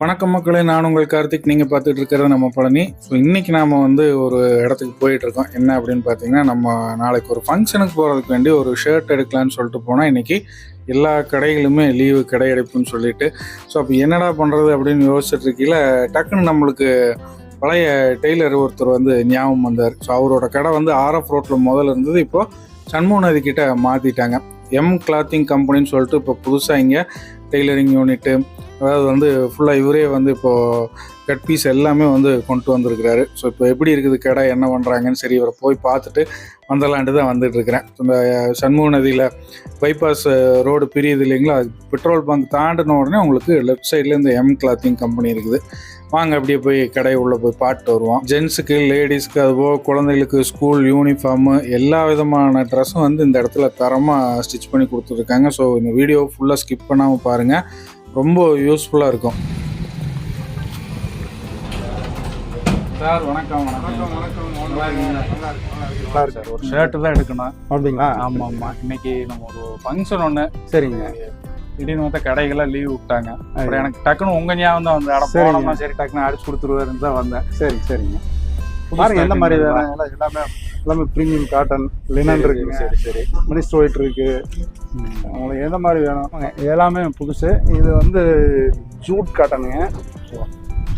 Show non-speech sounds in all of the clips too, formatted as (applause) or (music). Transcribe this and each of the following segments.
வணக்கம் மக்களே நான் உங்கள் கார்த்திக். நீங்கள் பார்த்துட்டு இருக்கிறது நம்ம பழனி. ஸோ இன்றைக்கி நாம் வந்து ஒரு இடத்துக்கு போயிட்டு இருக்கோம். என்ன அப்படின்னு பார்த்தீங்கன்னா நம்ம நாளைக்கு ஒரு ஃபங்க்ஷனுக்கு போகிறதுக்கு வேண்டி ஒரு ஷர்ட் எடுக்கலான்னு சொல்லிட்டு போனால் இன்றைக்கி எல்லா கடைகளுமே லீவு கடை எடுப்புன்னு சொல்லிட்டு. ஸோ அப்போ என்னடா பண்ணுறது அப்படின்னு யோசிச்சுட்டு இருக்கையில் டக்குன்னு நம்மளுக்கு பழைய டெய்லர் ஒருத்தர் வந்து ஞாபகம் வந்தார். ஸோ அவரோட கடை வந்து ஆர்எஃப் ரோட்டில் முதல்ல இருந்தது. இப்போது சண்முக நதி கிட்ட மாற்றிட்டாங்க எம் கிளாத்திங் கம்பெனின்னு சொல்லிட்டு இப்போ புதுசாக இங்கே டெய்லரிங் யூனிட்டு அதாவது வந்து ஃபுல்லாக இவரே வந்து இப்போது கட் பீஸ் எல்லாமே வந்து கொண்டு வந்திருக்கிறாரு. ஸோ இப்போ எப்படி இருக்குது கடை என்ன பண்ணுறாங்கன்னு சரி இவரை போய் பார்த்துட்டு வந்தலான்ட்டு தான் வந்துட்டு இருக்கிறேன் இந்த சண்முக நதியில் பைபாஸ் ரோடு பிரியுது இல்லைங்களா? அது பெட்ரோல் பங்க் தாண்டின உடனே உங்களுக்கு லெஃப்ட் சைடில் இந்த எம் கிளாத்திங் கம்பெனி இருக்குது. வாங்க அப்படியே போய் கடை உள்ளே போய் பாட்டு வருவோம். ஜென்ஸுக்கு லேடிஸ்க்கு அதுபோக குழந்தைகளுக்கு ஸ்கூல் யூனிஃபார்மு எல்லா விதமான ட்ரெஸ்ஸும் வந்து இந்த இடத்துல தரமாக ஸ்டிச் பண்ணி கொடுத்துருக்காங்க ஸோ இந்த வீடியோ ஃபுல்லாக ஸ்கிப் பண்ணாமல் பாருங்கள் ரொம்ப யூஸ்ஃபுல்லாக இருக்கும். சார் வணக்கம் வணக்கம். வணக்கம் நல்லா இருக்கு சார் ஒரு ஷர்ட்டு தான் எடுக்கணும். அப்படிங்களா? ஆமாம் ஆமாம் இன்னைக்கு நம்ம ஒரு ஃபங்க்ஷன் ஒன்று சரிங்க. திடீர்னு வந்து கடைகள்லாம் லீவ் விட்டாங்க. அப்புறம் எனக்கு டக்குன்னு உங்க ஞாபகம் தான் வந்து. போனோம்னா சரி டக்குன்னு அடிச்சு கொடுத்துருவாருன்னு தான் வந்தேன். சரி சரிங்க. பாருங்க எந்த மாதிரி? வேணும் எல்லாம் எல்லாமே எல்லாமே ப்ரீமியம் காட்டன் லினன் இருக்குங்க சரி சரி மினிஸ்ட் ஒயிட் இருக்கு. உங்களுக்கு எந்த மாதிரி வேணும்? எல்லாமே புதுசு. இது வந்து ஜூட் காட்டனுங்க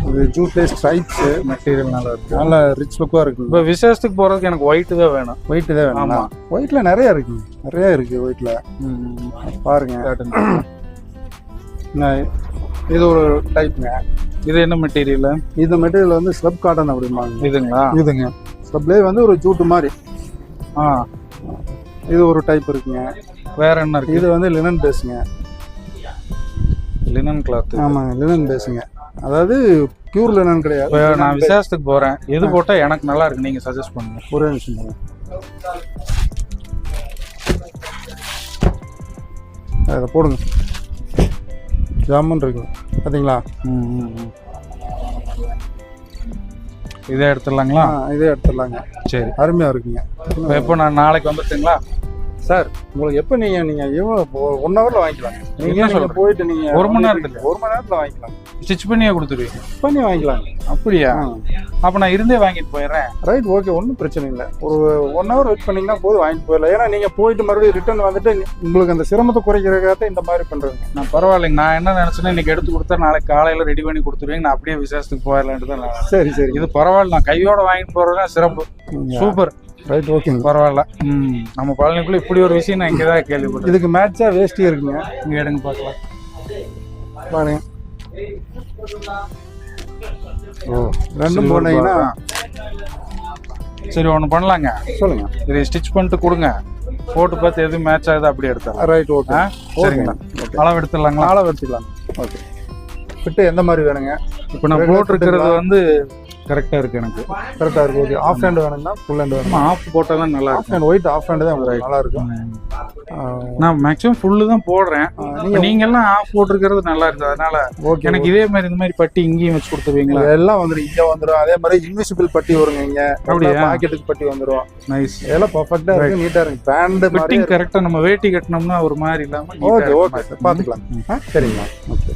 இது ஜூட்லேயே ஸ்ட்ரைப்ஸு மெட்டீரியல் நல்லா இருக்கு. நல்ல ரிச் லுக்காக இருக்குங்க. இப்போ விசேஷத்துக்கு போறதுக்கு எனக்கு ஒயிட் தான் வேணும். ஒயிட் தான் வேணுமா ஆமா. ஒயிட்ல நிறைய இருக்குங்க நிறைய இருக்கு ஒயிட்ல பாருங்க. Cotton. இது ஒரு டைப்ங்க இது என்ன மெட்டீரியல் இந்த மெட்டீரியல் வந்து ஸ்லப் காட்டன் அப்படிம்பாங்க. இதுங்களா? இதுங்க. ஸ்லப்லேயே வந்து ஒரு ஜூட் மாதிரி. ஆ. இது ஒரு டைப் இருக்குங்க. வேற என்ன இருக்கு? இது வந்து லினன் பேஸுங்க லினன் கிளாத் ஆமாங்க லினன் பேஸுங்க அதாவது பியூர் லினன் கிடையாது. இப்போ நான். விசேஷத்துக்கு போறேன். எது போட்டா எனக்கு நல்லா இருக்கு? நீங்க சஜஸ்ட் பண்ணுங்க. ஒரே நிமிஷம். அதை போடுங்க. ஜாமுன் இருக்கு. பார்த்தீங்களா இதே எடுத்துடலாங்களா? இதே எடுத்துடலாங்க. சரி. அருமையாக இருக்குங்க. இப்போ எப்போ நான் நாளைக்கு வந்துட்டுங்களா சார் உங்களுக்கு எப்போ நீங்கள் நீங்கள் எவ்வளோ ஒன் ஹவரில் வாங்கிக்கலாம். நீங்கள் நீங்கள்? போயிட்டு நீங்கள் ஒரு மணி நேரத்துக்கு? ஒரு மணி நேரத்தில் வாங்கிக்கலாம். ஸ்டிச் பண்ணியே கொடுத்துருவீங்க. பண்ணி வாங்கிக்கலாம். அப்படியா? அப்போ நான் இருந்தே வாங்கிட்டு போயிடுறேன். ரைட் ஓகே ஒன்றும் பிரச்சனை இல்லை. ஒரு ஒன் ஹவர் வெயிட் பண்ணீங்கன்னா போதும் வாங்கிட்டு போயிடலாம். ஏன்னா நீங்கள் போயிட்டு மறுபடியும் ரிட்டர்ன் வந்துட்டு உங்களுக்கு அந்த சிரமத்தை குறைக்கிறதுக்காக இந்த மாதிரி பண்ணுறதுங்க நான் பரவாயில்லைங்க. நான் என்ன நினைச்சேன்னா இன்னைக்கு எடுத்து கொடுத்தா நாளைக்கு காலையில ரெடி பண்ணி கொடுத்துருவீங்க. நான் அப்படியே விசேஷத்துக்கு போயிடலான்ட்டு தான் சரி சரி. இது பரவாயில்ல. நான் கையோட வாங்கிட்டு போறதுதான் சிறப்பு. சூப்பர் ரைட் ஓகேங்க பரவாயில்ல. ம். நம்ம பழனிக்குள்ள இப்படி ஒரு விஷயம் நான் இங்கே தான் கேள்விப்பட்டேன். இதுக்கு மேட்சாக வேஷ்டி இருக்குங்க. இங்க எடுங்க பார்க்கலாம். பாருங்க. ஓ ரெண்டும் போனீங்கன்னா சரி ஒன்று பண்ணலாங்க. சொல்லுங்க. இதை ஸ்டிச் பண்ணிட்டு கொடுங்க. போட்டு பார்த்து எது மேட்ச் ஆகுது அப்படி எடுத்துடலாம். ரைட் ஓகே சரிங்களா? அளவு எடுத்துடலாங்களா? நாளை எடுத்துக்கலாம் ஓகே ஃபிட்டு எந்த மாதிரி வேணுங்க? இப்போ நான் போட்டிருக்கிறது? வந்து கரெக்டாக இருக்கு எனக்கு. கரெக்டாக இருக்கு. ஓகே ஆஃப் ஹேண்ட் வேணும்னா ஃபுல் ஹேண்ட் வேணும். ஆஃப் போட்டால் தான் நல்லா half hand white half hand தான் உங்களுக்கு நல்லா இருக்கும். நான் மேக்ஸிமம் ஃபுல்லு தான் போடுறேன். ஆ, இப்ப நீங்க நீங்க எல்லாம் ஆஃப் போட்டிருக்கிறது நல்லா இருக்கு அதனால ஓகே எனக்கு இதே மாதிரி இந்த மாதிரி பட்டி இங்கேயும் வச்சு கொடுத்துருவீங்களா? எல்லாம் வந்துடும் இங்க வந்துடும் அதே மாதிரி இன்விசிபிள் பட்டி வருங்க இங்க. அப்படியா? பாக்கெட்டுக்கு பட்டி வந்துடும் நைஸ் இதெல்லாம் பர்ஃபெக்டா இருக்கு. நீட்டா இருக்கு. பேண்ட் மாதிரி ஃபிட்டிங் கரெக்டா நம்ம வேட்டி கட்டினோம்னா ஒரு மாதிரி இல்லாம neat ஆ ஓகே ஓகே ஆ, சரிங்களா ஓகே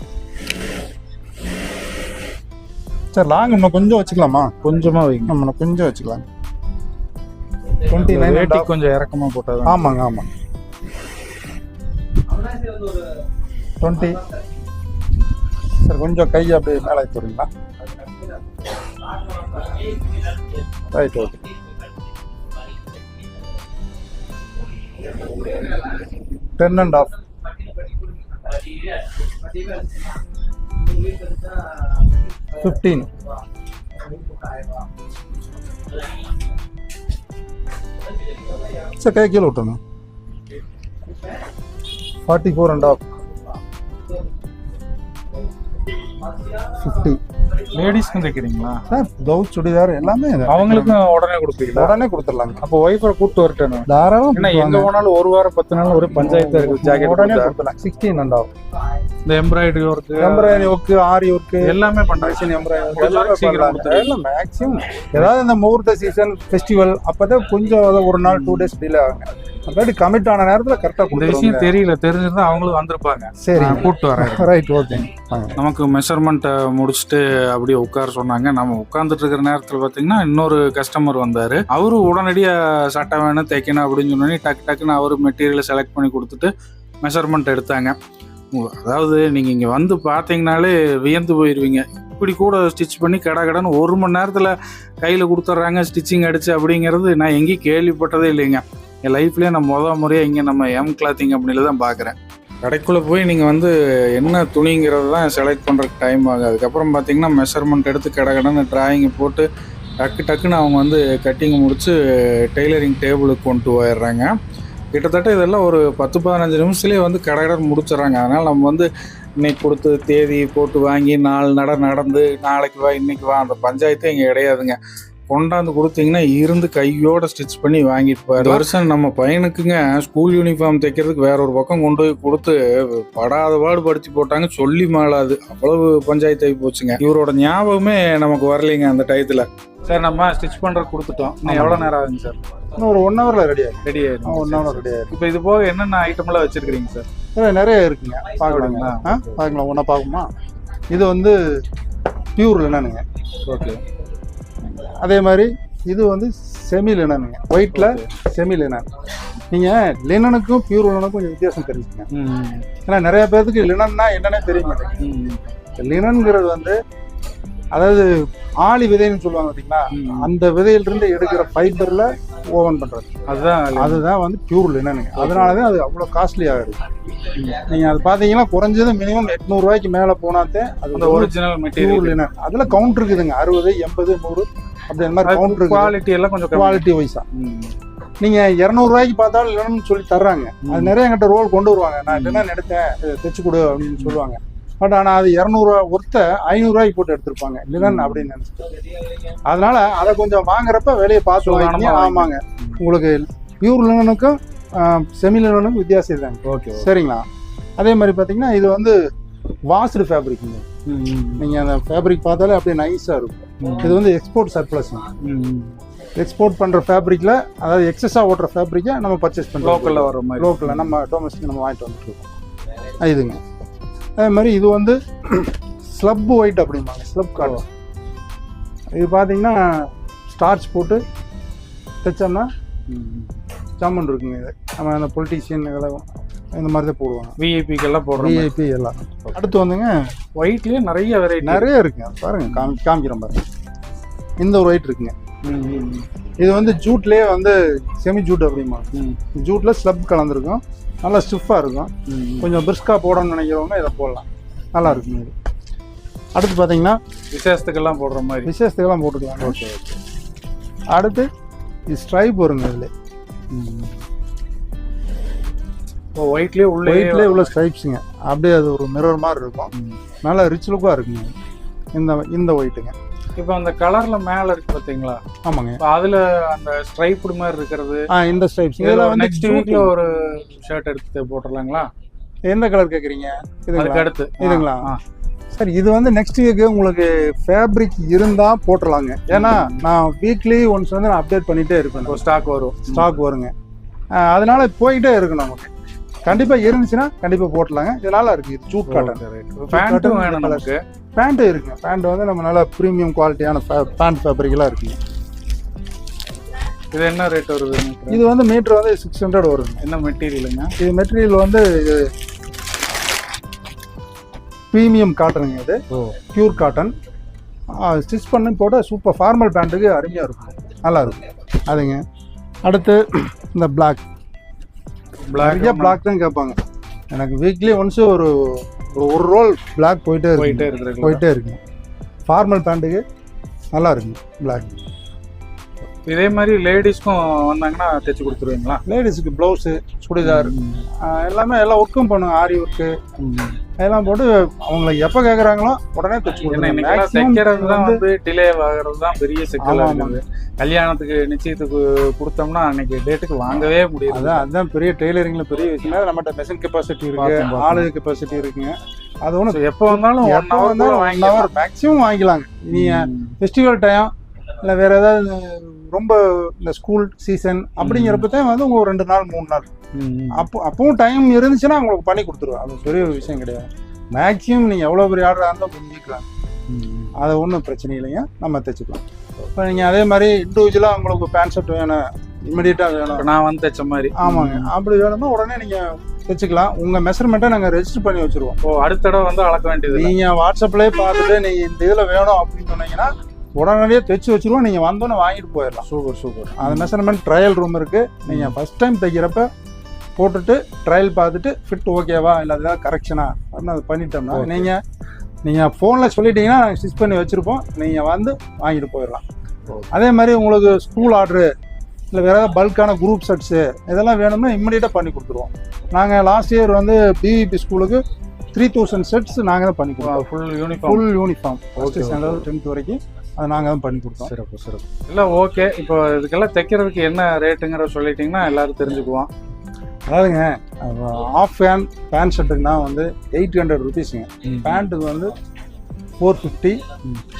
சார் லாங் இன்னும் கொஞ்சம் வச்சுக்கலாமா? கொஞ்சமா வைங்க. நம்ம கொஞ்சம் வச்சுக்கலாம். டுவெண்ட்டி நைன் வேட்டி கொஞ்சம் இறக்கமா போட்டாதான் ஆமாங்க ஆமாங்க. டுவெண்ட்டி சார் கொஞ்சம் கை அப்படியே மேலே ஏற்றுறீங்களா right okay ten and half fifteen sir கை கீழே விட்டுருங்க forty four and half fifty லேடிஸ்க்கு தைக்கிறீங்களா சார் ப்ளவுஸ் சுடிதார் எல்லாமே. அவங்களுக்கும் உடனே கொடுப்பீங்களா? உடனே கொடுத்துடலாங்க. அப்போ ஒய்ஃபை கூப்பிட்டு வரட்டேன் நான். தாராளம் எங்க போனாலும் ஒரு வாரம் பத்து நாள் ஒரு பஞ்சாயத்து இருக்கு ஜாக்கெட் உடனே கொடுத்தா. கொடுத்துடலாம் சிக்ஸ்டீன் அண்ட் இந்த embroidery work embroidery work aari work எல்லாமே பண்றாங்க. எம்ப்ராய்டரி எல்லாமே மேக்ஸிமம் ஏதாவது இந்த முகூர்த்த சீசன் ஃபெஸ்டிவல் அப்பதான் கொஞ்சம் ஒரு நாள் டூ டேஸ் டிலே ஆகுங்க. அப்படி கமிட் ஆன நேரத்துல கரெக்டா இந்த விஷயம் தெரியல. தெரிஞ்சிருந்தா அவங்களும் வந்திருப்பாங்க. சரி. கூப்பிட்டு வரேன். ரைட் ஓகே நமக்கு மெஷர்மெண்ட்டை முடிச்சுட்டு அப்படியே உட்கார சொன்னாங்க. நம்ம உட்காந்துட்டு இருக்கிற நேரத்தில் பார்த்தீங்கன்னா இன்னொரு கஸ்டமர் வந்தார். அவரு உடனடியாக சட்டை வேணும் தைக்கணும் அப்படின்னு சொன்னோன்னே டக்கு டக்குன்னு அவர் மெட்டீரியலை செலக்ட் பண்ணி கொடுத்துட்டு மெஷர்மெண்ட் எடுத்தாங்க. அதாவது நீங்கள் இங்கே வந்து பார்த்தீங்கனாலே வியந்து போயிடுவீங்க இப்படி கூட ஸ்டிச் பண்ணி கடை கடைன்னு ஒரு மணி நேரத்தில் கையில் கொடுத்துட்றாங்க ஸ்டிச்சிங் அடிச்சு அப்படிங்கிறது நான் எங்கேயும் கேள்விப்பட்டதே இல்லைங்க. என் லைஃப்லேயே நான் மொதல் முறையாக இங்கே நம்ம எம் கிளாத்திங் கம்பெனியில் தான் பார்க்குறேன் கடைக்குள்ளே போய் நீங்கள் வந்து என்ன துணிங்கிறது தான் செலக்ட் பண்ணுறதுக்கு டைம் ஆகும் அதுக்கப்புறம் பார்த்தீங்கன்னா மெஷர்மெண்ட் எடுத்து கடை கடைன்னு டிராயிங்கை போட்டு டக்கு டக்குன்னு அவங்க வந்து கட்டிங் முடித்து டெய்லரிங் டேபிளுக்கு கொண்டு போயிடுறாங்க. கிட்டத்தட்ட இதெல்லாம் ஒரு பத்து பதினஞ்சு நிமிஷத்துலேயே வந்து கடை முடிச்சிடறாங்க முடிச்சிடுறாங்க. அதனால் நம்ம வந்து இன்னைக்கு கொடுத்து தேதி போட்டு வாங்கி நாலு நட நடந்து நாளைக்கு வா இன்னைக்கு வா அந்த பஞ்சாயத்தே இங்கே கிடையாதுங்க. கொண்டாந்து கொடுத்தீங்கன்னா இருந்து கையோட ஸ்டிச் பண்ணி வாங்கிட்டு போய் வருஷம் நம்ம பையனுக்குங்க ஸ்கூல் யூனிஃபார்ம் தைக்கிறதுக்கு வேற ஒரு பக்கம் கொண்டு போய் கொடுத்து படாத பாடு படிச்சு போட்டாங்க. சொல்லி மாளாது. அவ்வளவு பஞ்சாயத்து ஆகி போச்சுங்க. இவரோட ஞாபகமே நமக்கு வரலைங்க அந்த டயத்துல சார் நம்ம ஸ்டிச் பண்ற கொடுத்துட்டோம். இன்னும் எவ்வளவு நேரம் ஆகுங்க சார்? இன்னும் ஒரு ஒன் ஹவர்ல ரெடி ஆகும் ரெடி ஒன் ஹவர் ரெடி ஆயிரும் இப்போ இது போக என்னென்ன ஐட்டம் எல்லாம் வச்சிருக்கீங்க சார்? நிறைய இருக்குங்க. பார்க்கலாங்களா ஆ பார்க்கலாம். ஒன்றா பார்க்குமா இது வந்து பியூர் லினனுங்க ஓகே அதே மாதிரி இது வந்து செமி லினனுங்க ஒயிட்ல செமி லினன் நீங்க லினனுக்கும் பியூர் லினனுக்கும் கொஞ்சம் வித்தியாசம் தெரிஞ்சுங்க ஏன்னா நிறைய பேர்த்துக்கு லினன்னா என்னன்னே தெரிய மாட்டேங்குது. லினன்ங்கிறது வந்து அதாவது ஆளி விதைன்னு சொல்லுவாங்க பார்த்தீங்களா அந்த விதையிலிருந்து எடுக்கிற ஃபைபர்ல ஓவன் பண்றது. அதுதான் அதுதான் வந்து பியூர் லினனுங்க அதனாலதான் அது அவ்வளோ காஸ்ட்லி ஆகுது. நீங்க அது பாத்தீங்கன்னா குறைஞ்சது மினிமம் எட்நூறு ரூபாய்க்கு மேல போனாத்தே அது அந்த ஒரிஜினல் பியூர் மெட்டீரியல் லினன் அதுல கவுண்டர் இருக்குதுங்க. அறுபது எண்பது நூறு அப்படி மாதிரி கவுண்டர் குவாலிட்டி எல்லாம் கொஞ்சம். குவாலிட்டி வைஸா. நீங்க இரநூறுவாய்க்கு பார்த்தாலும் லினன் சொல்லி தர்றாங்க. அது நிறைய என்கிட்ட ரோல் கொண்டு வருவாங்க. நான் லினன் எடுத்தேன் தைச்சு கொடு அப்படின்னு சொல்லுவாங்க. பட் ஆனா அது இரநூறுவா ஒருத்த ஐநூறுரூவாய்க்கு போட்டு எடுத்திருப்பாங்க. லினன் அப்படின்னு நினைச்சிட்டு. அதனால அதை கொஞ்சம் வாங்குறப்ப வேலையை பார்த்து வாங்கிங்க. ஆமாங்க. உங்களுக்கு பியூர் லினனுக்கும் செமி லினனுக்கும் வித்தியாசம் இருக்காங்க ஓகே சரிங்களா? அதே மாதிரி பார்த்தீங்கன்னா இது வந்து வாஷ்டு ஃபேப்ரிக்ங்க நீங்க அந்த ஃபேப்ரிக் பார்த்தாலே அப்படியே நைஸா இருக்கும். இது வந்து எக்ஸ்போர்ட் சர்ப்ளஸ் எக்ஸ்போர்ட் பண்ற ஃபேப்ரிக்ல அதாவது எக்ஸஸா ஓட்டுற ஃபேப்ரிக்கை நம்ம பர்ச்சேஸ் பண்றோம் லோக்கல்ல வர மாதிரி. லோக்கல்ல நம்ம டொமஸ்டிக் நம்ம வாங்கிட்டு வந்துட்டு இருக்கோம். இதுங்க. அதே மாதிரி இது வந்து ஸ்லப் ஒயிட் அப்படிம்பாங்க ஸ்லப் காட்டன் இது பார்த்தீங்கன்னா ஸ்டார்ச் போட்டு தைச்சோம்னா ஜாமன் இருக்குங்க இது. நம்ம அந்த பொலிட்டீஷியன் இதெல்லாம் இந்த மாதிரி தான் போடுவாங்க. விஐபிக்கு எல்லாம் போடுற மாதிரி. விஐபி எல்லாம். அடுத்து வந்துங்க ஒயிட்லயே நிறைய வெரைட்டி நிறைய இருக்குங்க பாருங்க காமி காமிக்கிறேன் பாருங்க. இந்த ஒரு ஒயிட் இருக்குங்க. இது வந்து ஜூட்லேயே வந்து செமி ஜூட் அப்படிம்பாங்க ஜூட்டில் ஸ்லப் கலந்துருக்கும். நல்லா ஸ்டிஃபாக இருக்கும். கொஞ்சம் பிரிஸ்கா போடணும்னு நினைக்கிறவங்க இதை போடலாம். நல்லா இருக்குங்க இது. அடுத்து பார்த்தீங்கன்னா விசேஷத்துக்கெல்லாம் போடுற மாதிரி. விசேஷத்துக்கெல்லாம் போட்டுக்கலாம். Okay okay. அடுத்து இது ஸ்ட்ரைப் வருங்க இதில். இப்போ ஒயிட்லயே உள்ளே ஒயிட்லேயே உள்ள ஸ்ட்ரைப்ஸுங்க அப்படியே அது ஒரு மிரர் மாதிரி இருக்கும். நல்லா ரிச் லுக்காக இருக்குங்க. இந்த இந்த ஒயிட்டுங்க இப்போ அந்த கலர்ல மேல இருக்கு பாத்தீங்களா? ஆமாங்க. இப்போ அதுல அந்த ஸ்ட்ரைப்டு மாதிரி இருக்கிறது. இந்த ஸ்ட்ரைப்ஸ் இதெல்லாம் நெக்ஸ்ட் வீக்ல ஒரு ஷர்ட் எடுத்து போட்டுடலாங்களா எந்த கலர் கேட்குறீங்க இதுங்களா? அதுக்கு அடுத்து. இதுங்களா? சரி இது வந்து நெக்ஸ்ட் வீக் உங்களுக்கு ஃபேப்ரிக் இருந்தா போட்டுடலாங்க ஏன்னா நான் வீக்லி ஒன்ஸ் வந்து நான் அப்டேட் பண்ணிட்டே இருப்பேன். ஸ்டாக் வரும். ஸ்டாக் வருங்க. அதனால போயிட்டே இருக்கு நமக்கு கண்டிப்பா இருந்துச்சுன்னா கண்டிப்பா போட்டலாங்க. இது நல்லா இருக்கு. இது ஜூட் காட்டன் பேண்ட்டும் வேணும் நமக்கு. பேண்ட் இருக்குங்க பேண்ட் வந்து நம்ம நல்லா ப்ரீமியம் குவாலிட்டியான பேண்ட் ஃபேப்ரிக்லாம் இருக்குங்க இது என்ன ரேட் வருது இது வந்து மீட்டர் வந்து சிக்ஸ் ஹண்ட்ரட் வருங்க என்ன மெட்டீரியலுங்க இது மெட்டீரியல் வந்து இது ப்ரீமியம் காட்டனுங்க இது. பியூர் காட்டன் ஸ்டிச் பண்ணி போட்டால் சூப்பர் ஃபார்மல் பேண்ட்டுக்கு அருமையாக இருக்கும். நல்லா இருக்கும். அதுங்க. அடுத்து இந்த பிளாக் நிறைய பிளாக் தான் கேட்பாங்க. எனக்கு வீக்லி ஒன்ஸ் ஒரு ஒரு ரோல் பிளாக் போயிட்டே போயிட்டே இருக்கு. போயிட்டே இருக்குங்க ஃபார்மல் பேண்ட்டுக்கு நல்லா இருக்குங்க பிளாக் இதே மாதிரி லேடிஸ்க்கும் வந்தாங்கன்னா தைச்சு கொடுத்துருவீங்களா? லேடிஸுக்கு ப்ளவுஸு சுடிதார் எல்லாமே எல்லா ஒர்க்கும் பண்ணுங்க. ஆரி ஒர்க்கு அதெல்லாம் போட்டு அவங்கள எப்போ கேட்குறாங்களோ உடனே தைச்சு தைக்கிறது தான் வந்து டிலே ஆகிறது தான் பெரிய சிக்கலா ஆமா, இருக்குது. கல்யாணத்துக்கு நிச்சயத்துக்கு கொடுத்தோம்னா அன்னைக்கு டேட்டுக்கு வாங்கவே முடியாது அதான் அதுதான் பெரிய டெய்லரிங்ல பெரிய விஷயம். நம்மகிட்ட மெஷின் கெப்பாசிட்டி இருக்கு. ஆளு கெப்பாசிட்டி இருக்குங்க. அது ஒன்று எப்போ வந்தாலும் ஒன் ஹவர் வந்தாலும் ஒன் ஹவர் மேக்ஸிமம் வாங்கிக்கலாங்க. நீங்க ஃபெஸ்டிவல் டைம் இல்லை வேற ஏதாவது ரொம்ப இந்த ஸ்கூல் சீசன் அப்படிங்கிறப்ப தான் வந்து உங்க ஒரு ரெண்டு நாள் மூணு நாள். அப்போ அப்பவும் டைம் இருந்துச்சுன்னா உங்களுக்கு பண்ணி கொடுத்துருவோம் அது பெரிய ஒரு விஷயம் கிடையாது. மேக்ஸிமம் நீங்கள் எவ்வளோ பெரிய ஆர்டர் இருந்தாலும் பண்ணிக்கலாம் அது ஒன்றும் பிரச்சனை இல்லைங்க. நம்ம தைச்சிக்கலாம். இப்போ நீங்கள் அதே மாதிரி இண்டிவிஜுவலாக உங்களுக்கு பேண்ட் ஷர்ட் வேணும். இமிடியேட்டாக வேணும். நான் வந்து தைச்ச மாதிரி. ஆமாங்க. அப்படி வேணும்னா உடனே நீங்கள் தைச்சிக்கலாம். உங்கள் மெஷர்மெண்ட்டை நாங்கள் ரெஜிஸ்டர் பண்ணி வச்சுருவோம். ஓ அடுத்த தடவை வந்து அளக்க வேண்டியது. நீங்கள் வாட்ஸ்அப்லேயே பார்த்துட்டு நீங்கள் இந்த இதில் வேணும் அப்படின்னு சொன்னீங்கன்னா உடனடியே தைச்சு வச்சிருவோம். நீங்கள் வந்தோன்னே வாங்கிட்டு போயிடலாம். Super super. அந்த மெஷர்மெண்ட் ட்ரையல் ரூம் இருக்குது நீங்கள் ஃபஸ்ட் டைம் தைக்கிறப்ப போட்டுட்டு ட்ரையல் பார்த்துட்டு ஃபிட் ஓகேவா இல்லை ஏதாவது கரெக்ஷனா அப்படின்னு அதை பண்ணிட்டோம்னா. நீங்கள் நீங்கள் ஃபோனில் சொல்லிட்டீங்கன்னா நாங்கள் ஸ்டிச் பண்ணி வச்சுருப்போம். நீங்கள் வந்து வாங்கிட்டு போயிடலாம். அதே மாதிரி உங்களுக்கு ஸ்கூல் ஆர்டரு இல்லை வேறு ஏதாவது பல்கான குரூப் செட்ஸு இதெல்லாம் வேணும்னா இம்மிடியேட்டாக பண்ணி கொடுத்துருவோம். நாங்கள் லாஸ்ட் இயர் வந்து பிவிபி ஸ்கூலுக்கு த்ரீ தௌசண்ட் செட்ஸ் நாங்கள் தான் பண்ணி கொடுத்தோம். Full uniform full uniform first okay. Standard tenth வரைக்கும் அதை நாங்கள் தான் பண்ணி கொடுத்தோம். சிறப்பு சிறப்பு. இல்லை ஓகே இப்போ இதுக்கெல்லாம் தைக்கிறதுக்கு என்ன ரேட்டுங்கிற சொல்லிட்டீங்கன்னா எல்லாரும் தெரிஞ்சுக்குவோம். அதாவதுங்க ஆஃப் ஃபேன் பேண்ட் ஷர்ட்டுக்குனா வந்து எயிட் ஹண்ட்ரட் ருபீஸுங்க பேண்ட்டுக்கு வந்து ஃபோர் ஃபிஃப்டி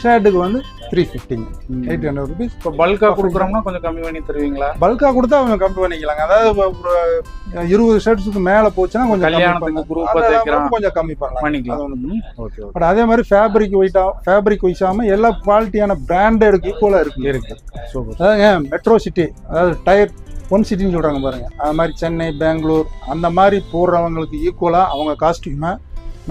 ஷர்ட்டுக்கு வந்து த்ரீ ஃபிஃப்டிங்க எயிட் ஹண்ட்ரட் ருபீஸ் இப்போ பல்கா கொடுக்குறோம்னா கொஞ்சம் கம்மி பண்ணி தருவீங்களா? பல்காக கொடுத்தா அவங்க கம்மி பண்ணிக்கலாங்க. அதாவது ஒரு இருபது ஷர்ட்ஸுக்கு மேலே போச்சுன்னா கொஞ்சம் கல்யாணத்துக்கு தைக்கிறோம். கூட கொஞ்சம் கம்மி பண்ணலாம். பண்ணிக்கலாம். Okay okay. பட் அதே மாதிரி ஃபேப்ரிக் ஒயிட்டா ஃபேப்ரிக் வைஸாம எல்லா குவாலிட்டியான பிராண்டட் ஈக்குவலாக இருக்கு. இருக்கு. சூப்பர் அதாங்க மெட்ரோ சிட்டி அதாவது டயர் ஒன் சிட்டின்னு சொல்கிறாங்க பாருங்க. அது மாதிரி சென்னை பெங்களூர் அந்த மாதிரி போடுறவங்களுக்கு ஈக்குவலாக அவங்க காஸ்டியூமை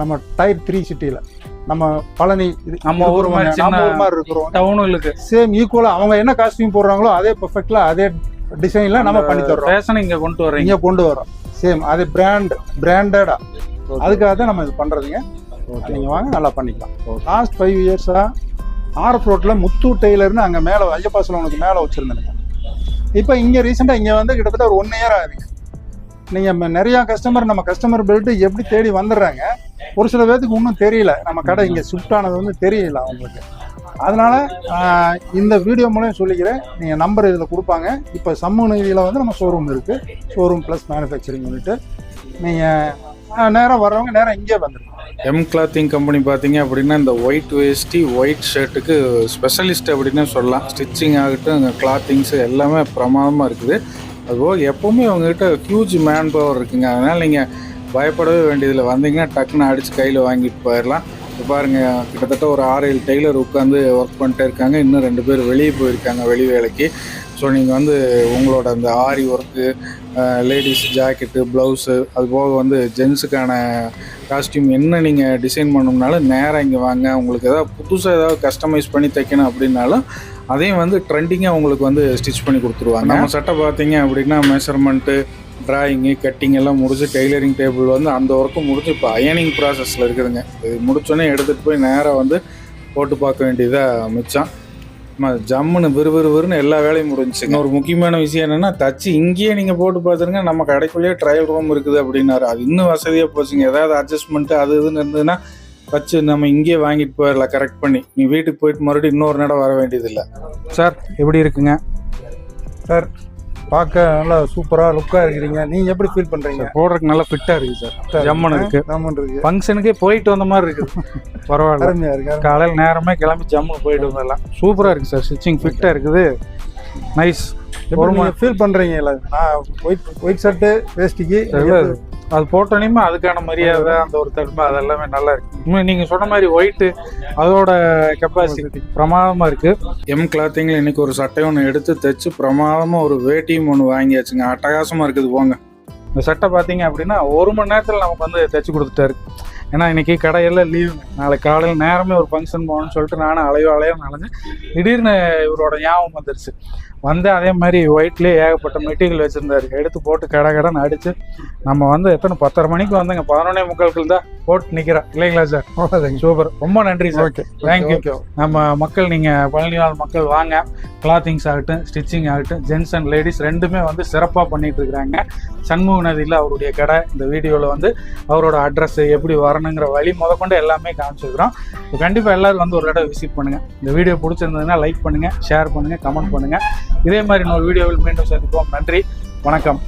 நம்ம டயர் த்ரீ சிட்டியில் நம்ம பழனி நம்ம ஊர் நம்ம ஊர் மாதிரி இருக்கிறோம். டவுனுக்கு சேம் ஈக்குவலாக அவங்க என்ன காஸ்டியூம் போடுறாங்களோ அதே பெர்ஃபெக்ட்ல அதே டிசைனில் நம்ம பண்ணி தர்றோம். ஃபேஷன் இங்க கொண்டு வர்றீங்க. இங்கே கொண்டு வரோம் சேம் அது பிராண்ட் பிராண்டடா அதுக்காக தான் நம்ம இது பண்ணுறதுங்க ஓகே நீங்கள் வாங்க நல்லா பண்ணிக்கலாம். லாஸ்ட் ஃபைவ் இயர்ஸாக ஆர்எஃப் ரோட்டில் முத்து டெய்லர்னு அங்கே மேலே ஐயப்பா சலூனுக்கு மேலே வச்சுருந்தேங்க இப்போ இங்கே ரீசெண்டாக இங்கே வந்து கிட்டத்தட்ட ஒரு ஒன் இயர் ஆகுதுங்க. நீங்கள் நிறையா கஸ்டமர் நம்ம கஸ்டமர் பெல்ட்டு எப்படி தேடி வந்துடுறாங்க ஒரு சில பேர்த்துக்கு இன்னும் தெரியல. நம்ம கடை இங்கே ஷிஃப்ட் ஆனது வந்து தெரியல அவங்களுக்கு. அதனால் இந்த வீடியோ மூலம் சொல்லிக்கிறேன். நீங்கள் நம்பர் இதில் கொடுப்பாங்க. இப்போ சம்மு நிதியில் வந்து நம்ம ஷோரூம் இருக்குது ஷோரூம் ப்ளஸ் மேனுஃபேக்சரிங் யூனிட்டு நீங்கள் நேரம் வர்றவங்க நேராக இங்கே வந்துருங்க. எம் கிளாத்திங் கம்பெனி பார்த்தீங்க அப்படின்னா இந்த ஒயிட் வேஸ்டி ஒயிட் ஷர்ட்டுக்கு ஸ்பெஷலிஸ்ட் அப்படின்னு சொல்லலாம். ஸ்டிச்சிங் ஆகட்டும் கிளாத்திங்ஸு எல்லாமே பிரமாதமாக இருக்குது. அதுபோக எப்போவுமே அவங்ககிட்ட ஹியூஜ் மேன் பவர் இருக்குங்க. அதனால் நீங்கள் பயப்படவே வேண்டியதில்லை. வந்தீங்கன்னா டக்குன்னு அடித்து கையில் வாங்கிட்டு போயிடலாம் இப்போ பாருங்கள் கிட்டத்தட்ட ஒரு ஆறு ஏழு டெய்லர் உட்காந்து ஒர்க் பண்ணிட்டே இருக்காங்க. இன்னும் ரெண்டு பேர் வெளியே போயிருக்காங்க வெளி வேலைக்கு. ஸோ நீங்கள் வந்து உங்களோட அந்த aari work ladies jacket blouse அது போக வந்து ஜென்ஸுக்கான காஸ்டியூம் என்ன நீங்கள் டிசைன் பண்ணணும்னாலும் நேராக இங்கே வாங்க. உங்களுக்கு ஏதாவது புதுசாக ஏதாவது கஸ்டமைஸ் பண்ணி தைக்கணும் அப்படின்னாலும் அதையும் வந்து ட்ரெண்டிங்காக உங்களுக்கு வந்து ஸ்டிச் பண்ணி கொடுத்துருவாங்க. நம்ம சட்டை பார்த்தீங்க அப்படின்னா மெஷர்மெண்ட்டு ட்ராயிங்கு கட்டிங் எல்லாம் முடிச்சு டெய்லரிங் டேபிள் வந்து அந்த ஒர்க்கும் முடிஞ்சு இப்போ அயனிங் ப்ராசஸில் இருக்குதுங்க. இது முடிச்சோன்னே எடுத்துகிட்டு போய் நேராக வந்து போட்டு பார்க்க வேண்டியதாக மிச்சம். ஜம்முன்னு விறுவிறுவிறுன்னு எல்லா வேலையும் முடிஞ்சுச்சு ஒரு முக்கியமான விஷயம் என்னென்னா தச்சு இங்கேயே நீங்கள் போட்டு பார்த்துருங்க நம்ம கடைக்குள்ளேயே ட்ரையல் ரூம் இருக்குது அப்படின்னாரு. அது இன்னும் வசதியாக போச்சுங்க. ஏதாவது அட்ஜஸ்ட்மெண்ட்டு அது இதுன்னு இருந்ததுன்னா தச்சு நம்ம இங்கேயே வாங்கிட்டு போயிடலாம் கரெக்ட் பண்ணி. நீ வீட்டுக்கு போயிட்டு மறுபடியும் இன்னொரு நடம் வர வேண்டியதில்லை. சார் எப்படி இருக்குங்க? சார் பார்க்க நல்லா சூப்பராக லுக்காக இருக்கிறீங்க. நீங்கள் எப்படி ஃபீல் பண்ணுறீங்க போடுறதுக்கு நல்லா ஃபிட்டாக இருக்குது சார். ஜம்முன்னு இருக்கு. ஜம்முன் இருக்கு. ஃபங்க்ஷனுக்கே போயிட்டு வந்த மாதிரி இருக்குது (laughs) பரவாயில்ல. அருமையாக இருக்கு அருமையா காலையில் நேரமே கிளம்பி ஜம்முன்னு போயிட்டு வந்துடலாம் சூப்பராக இருக்குது சார் ஸ்டிச்சிங் ஃபிட்டாக இருக்குது. நைஸ் எப்படி நீங்கள் ஃபீல் பண்ணுறீங்க இல்லை? நான் ஒயிட் ஒயிட் ஷர்ட்டு வேஷ்டிக்கு அது போட்டோனையுமே அதுக்கான மரியாதை அந்த ஒரு தன்மை அதெல்லாமே நல்லா இருக்கு. உண்மை நீங்க சொன்ன மாதிரி ஒயிட் அதோட கெப்பாசிட்டி பிரமாதமா இருக்கு. எம் கிளாத்திங்ல இன்னைக்கு ஒரு சட்டை ஒன்று எடுத்து தைச்சு பிரமாதமா ஒரு வேட்டியும் ஒன்று வாங்கியாச்சுங்க. அட்டகாசமா இருக்குது போங்க. இந்த சட்டை பார்த்தீங்க அப்படின்னா ஒரு மணி நேரத்தில் நமக்கு வந்து தைச்சு கொடுத்துட்டாரு. ஏன்னா இன்னைக்கு கடையெல்லாம் லீவு நாளைக்கு காலையில் நேரமே ஒரு ஃபங்க்ஷன் போகணும்னு சொல்லிட்டு நானும் அலையோ அலையோ அலைஞ்சு திடீர்னு இவரோட ஞாபகம் வந்துருச்சு. வந்து அதே மாதிரி ஒயிட்லேயே ஏகப்பட்ட மெட்டீரியல் வச்சுருந்தாரு. எடுத்து போட்டு கடை கடைன்னு அடிச்சு நம்ம வந்து எத்தனை பத்தரை மணிக்கு வந்தங்க. பதினொன்னே முக்கால்கள் தான் போட்டு நிற்கிறோம் இல்லைங்களா சார்? சூப்பர். ரொம்ப நன்றி சார். ஓகே. ஓகே நம்ம மக்கள் நீங்கள் பழனிவாழ் மக்கள் வாங்க. கிளாத்திங்ஸ் ஆகட்டும் ஸ்டிச்சிங் ஆகட்டும் ஜென்ஸ் அண்ட் லேடிஸ் ரெண்டுமே வந்து சிறப்பாக பண்ணிட்டு இருக்கிறாங்க. சண்முக நதியில் அவருடைய கடை இந்த வீடியோவில் வந்து அவரோட அட்ரஸ் எப்படி வரணுங்கிற வழி முதற்கொண்டு எல்லாமே காமிச்சிருக்கிறோம். கண்டிப்பாக எல்லோரும் வந்து ஒரு தடவை விசிட் பண்ணுங்கள் இந்த வீடியோ பிடிச்சிருந்ததுன்னா லைக் பண்ணுங்கள் ஷேர் பண்ணுங்கள் கமெண்ட் பண்ணுங்கள் இதே மாதிரி இன்னொரு வீடியோவில் மீண்டும் சந்திப்போம். நன்றி வணக்கம்.